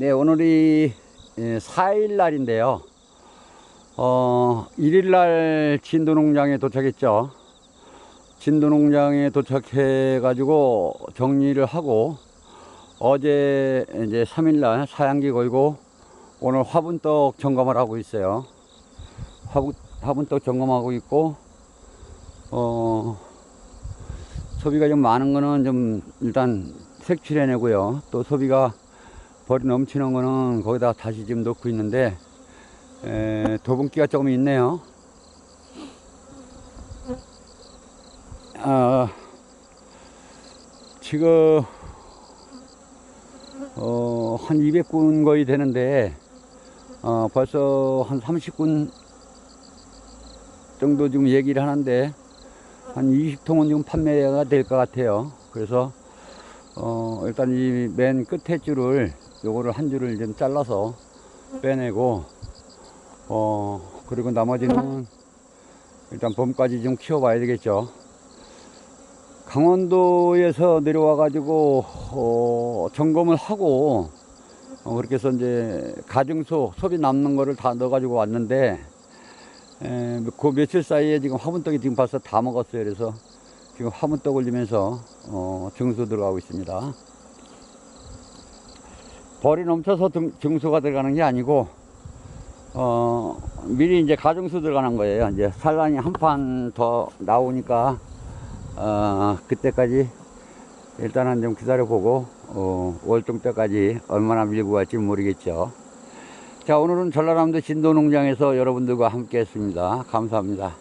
네, 오늘이 4일 날인데요. 어, 1일 날 진도 농장에 도착했죠. 진도 농장에 도착해 가지고 정리를 하고 어제 이제 3일 날 사양기 걸고 오늘 화분떡 점검을 하고 있어요. 화분, 화분떡 점검하고 있고 어, 소비가 좀 많은 거는 좀 일단 색칠해내고요. 또 소비가 벌이 넘치는 거는 거기다 다시 지금 넣고 있는데 에, 도분기가 조금 있네요. 아, 지금 어, 한 200군 거의 되는데 어, 벌써 한 30군 정도 지금 얘기를 하는데 한 20통은 지금 판매가 될 것 같아요. 그래서 어, 일단 이 맨 끝에 줄을 요거를 한 줄을 좀 잘라서 빼내고 어 그리고 나머지는 일단 봄까지 좀 키워봐야 되겠죠. 강원도에서 내려와 가지고 어, 점검을 하고 어, 그렇게 해서 이제 가증소 소비 남는 거를 다 넣어 가지고 왔는데 에, 그 며칠 사이에 지금 화분떡이 지금 벌써 다 먹었어요. 그래서 지금 화분떡 올리면서 어, 증수 들어가고 있습니다. 벌이 넘쳐서 등- 증수가 들어가는 게 아니고 어, 미리 이제 가증수 들어가는 거예요. 이제 산란이 한 판 더 나오니까 어, 그때까지 일단은 좀 기다려 보고 어, 월동 때까지 얼마나 밀고 갈지 모르겠죠. 자 오늘은 전라남도 진도농장에서 여러분들과 함께 했습니다. 감사합니다.